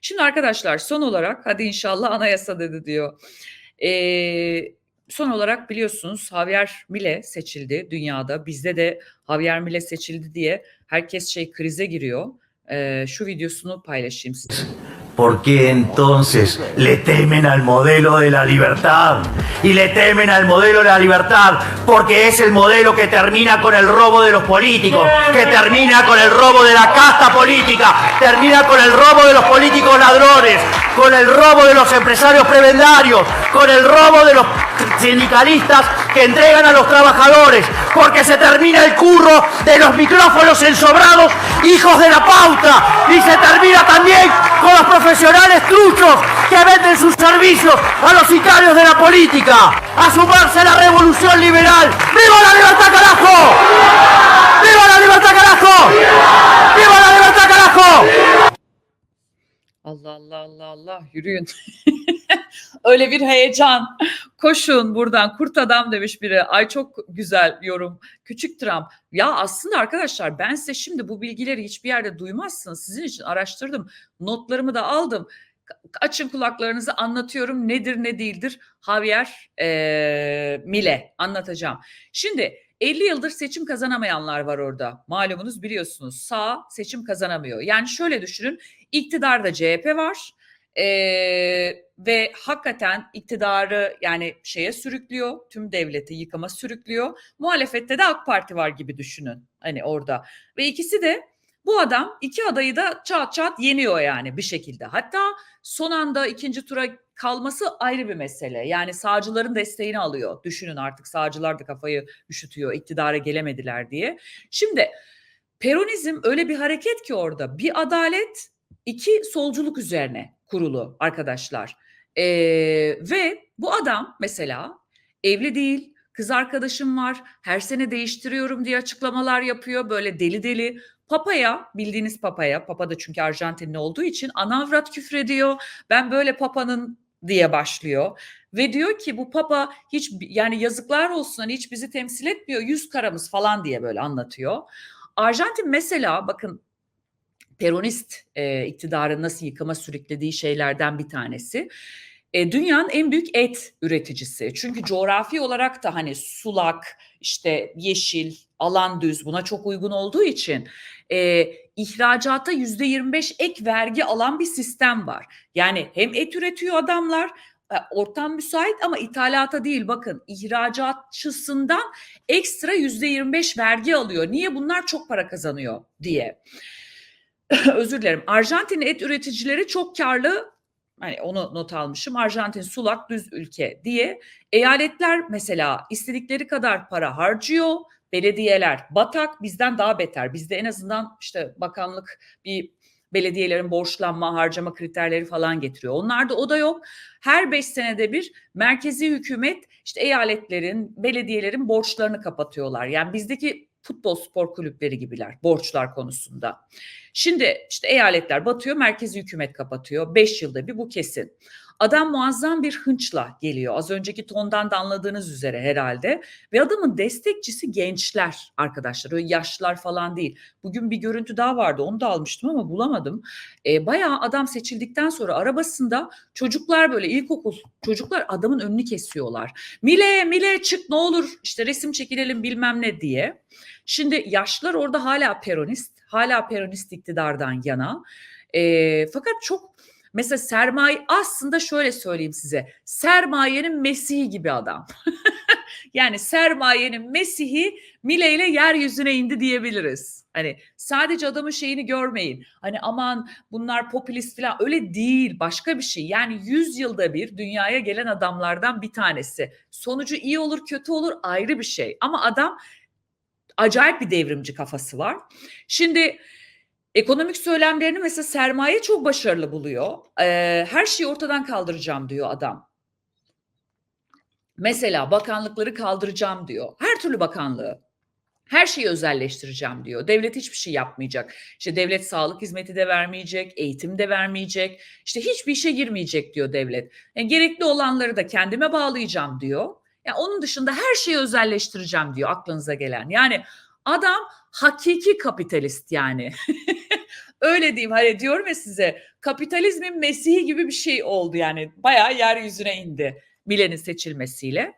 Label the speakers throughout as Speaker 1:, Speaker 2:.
Speaker 1: Şimdi arkadaşlar son olarak hadi inşallah anayasa dedi diyor. Eee, son olarak biliyorsunuz Javier Milei seçildi dünyada. Bizde de Javier Milei seçildi diye herkes şey krize giriyor. Eee, şu videosunu paylaşayım size.
Speaker 2: ¿Por qué entonces le temen al modelo de la libertad? Y le temen al modelo de la libertad porque es el modelo que termina con el robo de los políticos, que termina con el robo de la casta política, termina con el robo de los políticos ladrones, con el robo de los empresarios prebendarios, con el robo de los sindicalistas que entregan a los trabajadores, porque se termina el curro de los micrófonos ensobrados, hijos de la pauta, y se termina también con los profesionales truchos que venden sus servicios a los sicarios de la política, a sumarse a la revolución liberal. ¡Viva la libertad, carajo! ¡Viva la libertad, carajo! ¡Viva la libertad, carajo!
Speaker 1: Allah Allah Allah Allah yürüyün. Öyle bir heyecan. Koşun buradan kurt adam demiş biri. Ay çok güzel yorum. Küçük Trump. Ya aslında arkadaşlar ben size şimdi bu bilgileri hiçbir yerde duymazsınız. Sizin için araştırdım. Notlarımı da aldım. Açın kulaklarınızı anlatıyorum nedir ne değildir. Javier eee Mile anlatacağım. Şimdi 50 yıldır seçim kazanamayanlar var orada. Malumunuz biliyorsunuz sağ seçim kazanamıyor. Yani şöyle düşünün iktidarda CHP var ee, ve hakikaten iktidarı yani şeye sürüklüyor, tüm devleti yıkama sürüklüyor. Muhalefette de AK Parti var gibi düşünün hani orada. Ve ikisi de bu adam iki adayı da çat çat yeniyor yani bir şekilde. Hatta son anda ikinci tura kalması ayrı bir mesele. Yani sağcıların desteğini alıyor. Düşünün artık sağcılar da kafayı üşütüyor iktidara gelemediler diye. Şimdi Peronizm öyle bir hareket ki orada bir adalet iki solculuk üzerine kurulu arkadaşlar. Ee, ve bu adam mesela evli değil, kız arkadaşım var, her sene değiştiriyorum diye açıklamalar yapıyor böyle deli deli. Papaya, bildiğiniz papaya, papa da çünkü Arjantinli olduğu için anavrat küfrediyor. Ben böyle papanın diye başlıyor. Ve diyor ki bu papa hiç yani yazıklar olsun hani hiç bizi temsil etmiyor yüz karamız falan diye böyle anlatıyor. Arjantin mesela bakın Peronist e, iktidarın nasıl yıkıma sürüklediği şeylerden bir tanesi. E, dünyanın en büyük et üreticisi. Çünkü coğrafi olarak da hani sulak, işte yeşil, alan düz buna çok uygun olduğu için e, ihracata yüzde 25 ek vergi alan bir sistem var. Yani hem et üretiyor adamlar, e, ortam müsait ama ithalata değil bakın ihracatçısından ekstra yüzde 25 vergi alıyor. Niye bunlar çok para kazanıyor diye. özür dilerim. Arjantin et üreticileri çok karlı. Hani onu not almışım. Arjantin sulak düz ülke diye. Eyaletler mesela istedikleri kadar para harcıyor. Belediyeler batak bizden daha beter. Bizde en azından işte bakanlık bir belediyelerin borçlanma, harcama kriterleri falan getiriyor. Onlarda o da yok. Her beş senede bir merkezi hükümet işte eyaletlerin, belediyelerin borçlarını kapatıyorlar. Yani bizdeki futbol spor kulüpleri gibiler borçlar konusunda. Şimdi işte eyaletler batıyor, merkezi hükümet kapatıyor. Beş yılda bir bu kesin. Adam muazzam bir hınçla geliyor. Az önceki tondan da anladığınız üzere herhalde. Ve adamın destekçisi gençler arkadaşlar. Öyle yaşlılar falan değil. Bugün bir görüntü daha vardı. Onu da almıştım ama bulamadım. E, bayağı adam seçildikten sonra arabasında çocuklar böyle ilkokul çocuklar adamın önünü kesiyorlar. Mile Mile çık ne olur işte resim çekilelim bilmem ne diye. Şimdi yaşlılar orada hala peronist. Hala peronist iktidardan yana. E, fakat çok Mesela sermaye aslında şöyle söyleyeyim size. Sermayenin Mesih'i gibi adam. yani sermayenin Mesih'i Mile ile yeryüzüne indi diyebiliriz. Hani sadece adamın şeyini görmeyin. Hani aman bunlar popülist falan öyle değil. Başka bir şey. Yani 100 yılda bir dünyaya gelen adamlardan bir tanesi. Sonucu iyi olur kötü olur ayrı bir şey. Ama adam acayip bir devrimci kafası var. Şimdi Ekonomik söylemlerini mesela sermaye çok başarılı buluyor. Her şeyi ortadan kaldıracağım diyor adam. Mesela bakanlıkları kaldıracağım diyor. Her türlü bakanlığı. Her şeyi özelleştireceğim diyor. Devlet hiçbir şey yapmayacak. İşte devlet sağlık hizmeti de vermeyecek, eğitim de vermeyecek. İşte hiçbir işe girmeyecek diyor devlet. Yani gerekli olanları da kendime bağlayacağım diyor. Yani onun dışında her şeyi özelleştireceğim diyor aklınıza gelen. Yani adam hakiki kapitalist yani. Öyle diyeyim hani diyorum ya size kapitalizmin mesihi gibi bir şey oldu yani bayağı yeryüzüne indi Milen'in seçilmesiyle.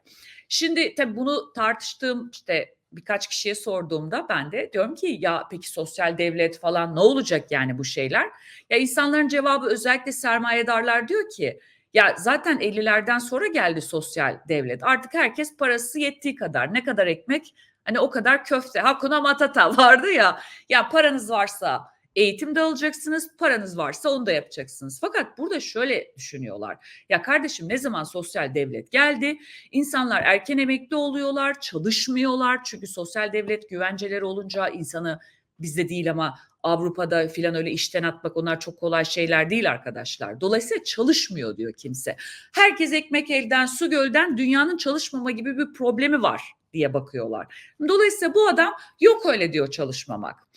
Speaker 1: Şimdi tabii bunu tartıştığım işte birkaç kişiye sorduğumda ben de diyorum ki ya peki sosyal devlet falan ne olacak yani bu şeyler? Ya insanların cevabı özellikle sermayedarlar diyor ki ya zaten 50'lerden sonra geldi sosyal devlet. Artık herkes parası yettiği kadar. Ne kadar ekmek? Hani o kadar köfte. Hakuna Matata vardı ya. Ya paranız varsa eğitim de alacaksınız. Paranız varsa onu da yapacaksınız. Fakat burada şöyle düşünüyorlar. Ya kardeşim ne zaman sosyal devlet geldi? İnsanlar erken emekli oluyorlar, çalışmıyorlar. Çünkü sosyal devlet güvenceleri olunca insanı bizde değil ama Avrupa'da filan öyle işten atmak onlar çok kolay şeyler değil arkadaşlar. Dolayısıyla çalışmıyor diyor kimse. Herkes ekmek elden su gölden dünyanın çalışmama gibi bir problemi var diye bakıyorlar. Dolayısıyla bu adam yok öyle diyor çalışmamak.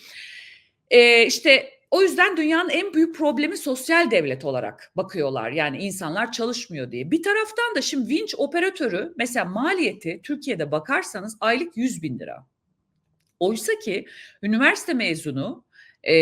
Speaker 1: Ee, işte o yüzden dünyanın en büyük problemi sosyal devlet olarak bakıyorlar. Yani insanlar çalışmıyor diye. Bir taraftan da şimdi vinç operatörü mesela maliyeti Türkiye'de bakarsanız aylık 100 bin lira. Oysa ki üniversite mezunu e,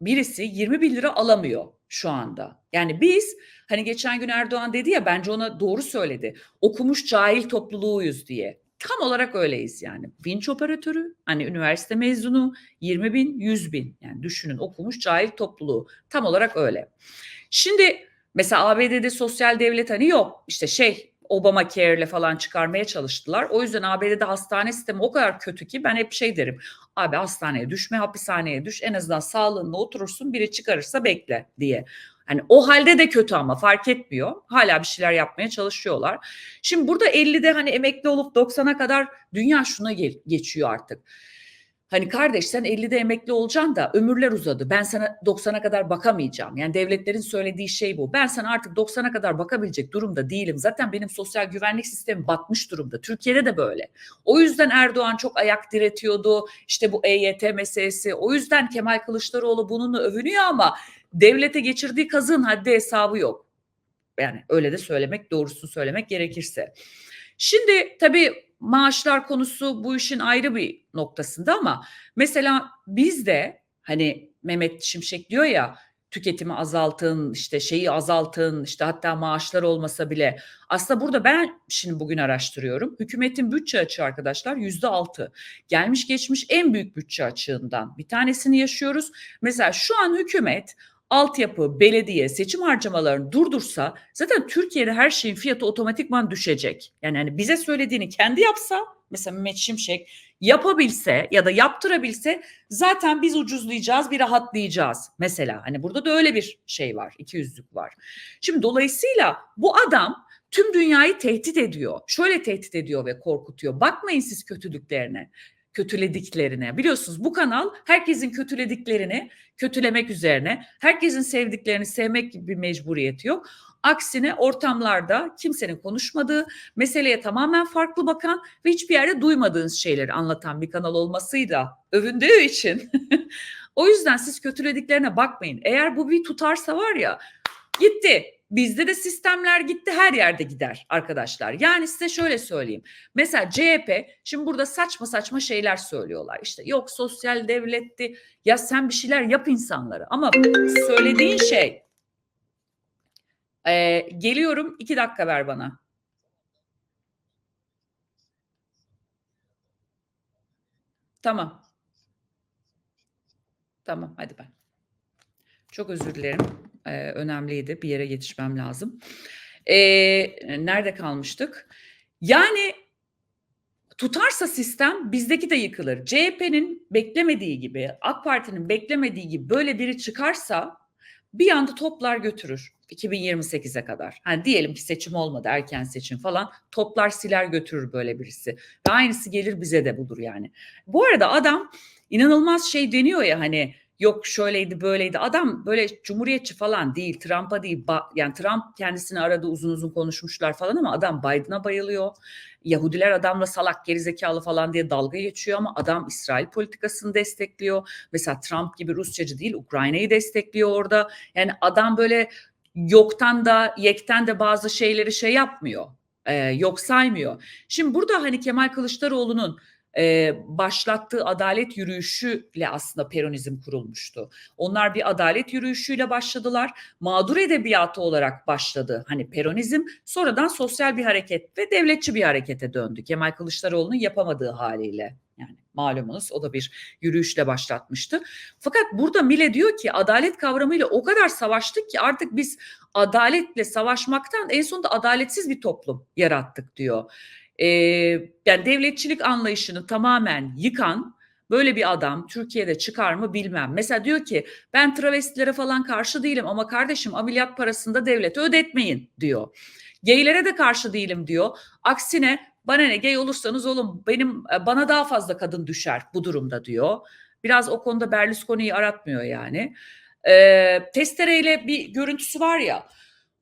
Speaker 1: birisi 20 bin lira alamıyor şu anda. Yani biz hani geçen gün Erdoğan dedi ya bence ona doğru söyledi. Okumuş cahil topluluğuyuz diye. Tam olarak öyleyiz yani. Vinç operatörü hani üniversite mezunu 20 bin 100 bin yani düşünün okumuş cahil topluluğu tam olarak öyle. Şimdi mesela ABD'de sosyal devlet hani yok işte şey Obamacare ile falan çıkarmaya çalıştılar. O yüzden ABD'de hastane sistemi o kadar kötü ki ben hep şey derim. Abi hastaneye düşme, hapishaneye düş. En azından sağlığında oturursun. Biri çıkarırsa bekle diye. Hani o halde de kötü ama fark etmiyor. Hala bir şeyler yapmaya çalışıyorlar. Şimdi burada 50'de hani emekli olup 90'a kadar dünya şuna gel- geçiyor artık. Hani kardeş sen 50'de emekli olacaksın da ömürler uzadı. Ben sana 90'a kadar bakamayacağım. Yani devletlerin söylediği şey bu. Ben sana artık 90'a kadar bakabilecek durumda değilim. Zaten benim sosyal güvenlik sistemi batmış durumda. Türkiye'de de böyle. O yüzden Erdoğan çok ayak diretiyordu. İşte bu EYT meselesi. O yüzden Kemal Kılıçdaroğlu bununla övünüyor ama devlete geçirdiği kazığın haddi hesabı yok. Yani öyle de söylemek, doğrusunu söylemek gerekirse. Şimdi tabii maaşlar konusu bu işin ayrı bir noktasında ama mesela biz de hani Mehmet Şimşek diyor ya tüketimi azaltın, işte şeyi azaltın, işte hatta maaşlar olmasa bile. Aslında burada ben şimdi bugün araştırıyorum. Hükümetin bütçe açığı arkadaşlar yüzde altı. Gelmiş geçmiş en büyük bütçe açığından bir tanesini yaşıyoruz. Mesela şu an hükümet altyapı, belediye, seçim harcamalarını durdursa zaten Türkiye'de her şeyin fiyatı otomatikman düşecek. Yani hani bize söylediğini kendi yapsa mesela Mehmet Şimşek yapabilse ya da yaptırabilse zaten biz ucuzlayacağız, bir rahatlayacağız. Mesela hani burada da öyle bir şey var, iki yüzlük var. Şimdi dolayısıyla bu adam tüm dünyayı tehdit ediyor. Şöyle tehdit ediyor ve korkutuyor. Bakmayın siz kötülüklerine kötülediklerine. Biliyorsunuz bu kanal herkesin kötülediklerini kötülemek üzerine, herkesin sevdiklerini sevmek gibi bir mecburiyeti yok. Aksine ortamlarda kimsenin konuşmadığı, meseleye tamamen farklı bakan ve hiçbir yerde duymadığınız şeyleri anlatan bir kanal olmasıyla övündüğü için. o yüzden siz kötülediklerine bakmayın. Eğer bu bir tutarsa var ya gitti. Bizde de sistemler gitti her yerde gider arkadaşlar. Yani size şöyle söyleyeyim. Mesela CHP şimdi burada saçma saçma şeyler söylüyorlar. İşte yok sosyal devletti. Ya sen bir şeyler yap insanlara. Ama söylediğin şey e, geliyorum iki dakika ver bana. Tamam. Tamam hadi ben. Çok özür dilerim. Ee, önemliydi. Bir yere yetişmem lazım. Ee, nerede kalmıştık? Yani tutarsa sistem bizdeki de yıkılır. CHP'nin beklemediği gibi, AK Parti'nin beklemediği gibi böyle biri çıkarsa bir anda toplar götürür 2028'e kadar. Hani diyelim ki seçim olmadı, erken seçim falan toplar siler götürür böyle birisi. Ve aynısı gelir bize de budur yani. Bu arada adam inanılmaz şey deniyor ya hani yok şöyleydi böyleydi. Adam böyle cumhuriyetçi falan değil. Trump'a değil. yani Trump kendisini aradı uzun uzun konuşmuşlar falan ama adam Biden'a bayılıyor. Yahudiler adamla salak gerizekalı falan diye dalga geçiyor ama adam İsrail politikasını destekliyor. Mesela Trump gibi Rusyacı değil Ukrayna'yı destekliyor orada. Yani adam böyle yoktan da yekten de bazı şeyleri şey yapmıyor. E, yok saymıyor. Şimdi burada hani Kemal Kılıçdaroğlu'nun e, başlattığı adalet yürüyüşüyle aslında Peronizm kurulmuştu. Onlar bir adalet yürüyüşüyle başladılar. Mağdur edebiyatı olarak başladı. Hani Peronizm sonradan sosyal bir hareket ve devletçi bir harekete döndü. Kemal Kılıçdaroğlu'nun yapamadığı haliyle. Malumunuz o da bir yürüyüşle başlatmıştı. Fakat burada Mile diyor ki adalet kavramıyla o kadar savaştık ki artık biz adaletle savaşmaktan en sonunda adaletsiz bir toplum yarattık diyor. Ee, yani devletçilik anlayışını tamamen yıkan böyle bir adam Türkiye'de çıkar mı bilmem. Mesela diyor ki ben travestilere falan karşı değilim ama kardeşim ameliyat parasını da devlete ödetmeyin diyor. Gaylere de karşı değilim diyor. Aksine bana ne gay olursanız olun benim bana daha fazla kadın düşer bu durumda diyor. Biraz o konuda Berlusconi'yi aratmıyor yani. Ee, testereyle bir görüntüsü var ya.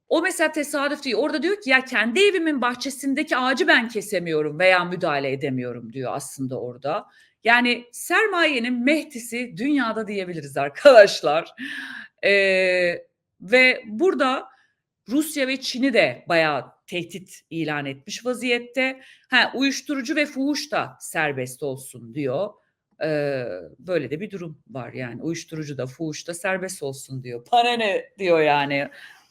Speaker 1: O mesela tesadüf değil. Orada diyor ki ya kendi evimin bahçesindeki ağacı ben kesemiyorum veya müdahale edemiyorum diyor aslında orada. Yani sermayenin mehtisi dünyada diyebiliriz arkadaşlar. Ee, ve burada Rusya ve Çin'i de bayağı tehdit ilan etmiş vaziyette. Ha, uyuşturucu ve fuhuş da serbest olsun diyor. Ee, böyle de bir durum var yani uyuşturucu da fuhuş da serbest olsun diyor. Para ne diyor yani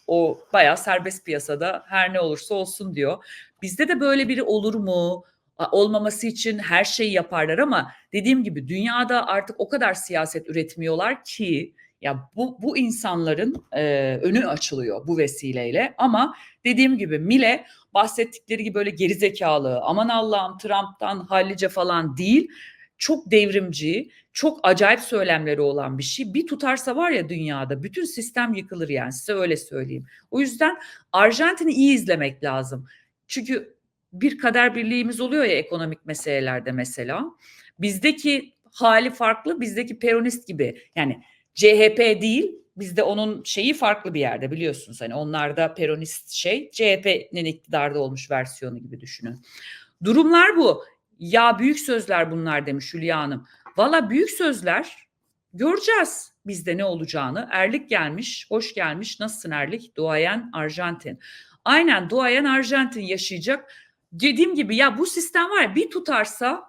Speaker 1: o bayağı serbest piyasada her ne olursa olsun diyor. Bizde de böyle biri olur mu? Olmaması için her şeyi yaparlar ama dediğim gibi dünyada artık o kadar siyaset üretmiyorlar ki ya bu, bu insanların e, önü açılıyor bu vesileyle ama dediğim gibi Mile bahsettikleri gibi böyle gerizekalı aman Allah'ım Trump'tan hallice falan değil çok devrimci, çok acayip söylemleri olan bir şey. Bir tutarsa var ya dünyada bütün sistem yıkılır yani size öyle söyleyeyim. O yüzden Arjantin'i iyi izlemek lazım. Çünkü bir kader birliğimiz oluyor ya ekonomik meselelerde mesela. Bizdeki hali farklı, bizdeki peronist gibi. Yani CHP değil, bizde onun şeyi farklı bir yerde biliyorsunuz. Hani onlarda peronist şey, CHP'nin iktidarda olmuş versiyonu gibi düşünün. Durumlar bu. Ya büyük sözler bunlar demiş Hülya Hanım. Valla büyük sözler göreceğiz bizde ne olacağını. Erlik gelmiş, hoş gelmiş. Nasılsın Erlik? Duayen Arjantin. Aynen duayen Arjantin yaşayacak. Dediğim gibi ya bu sistem var ya bir tutarsa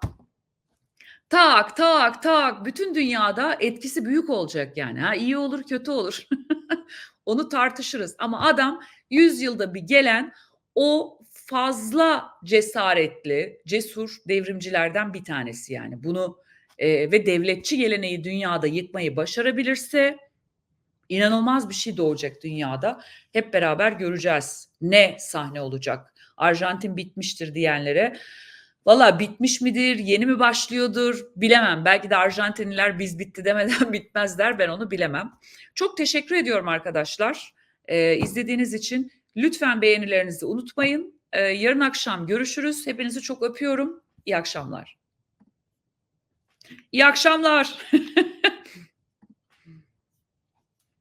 Speaker 1: tak tak tak bütün dünyada etkisi büyük olacak yani. Ha iyi olur kötü olur. Onu tartışırız ama adam 100 yılda bir gelen o fazla cesaretli, cesur devrimcilerden bir tanesi yani. Bunu e, ve devletçi geleneği dünyada yıkmayı başarabilirse inanılmaz bir şey doğacak dünyada. Hep beraber göreceğiz ne sahne olacak. Arjantin bitmiştir diyenlere valla bitmiş midir, yeni mi başlıyordur bilemem. Belki de Arjantinliler biz bitti demeden bitmezler ben onu bilemem. Çok teşekkür ediyorum arkadaşlar. Ee, izlediğiniz için lütfen beğenilerinizi unutmayın. Ee, yarın akşam görüşürüz. Hepinizi çok öpüyorum. İyi akşamlar. İyi akşamlar.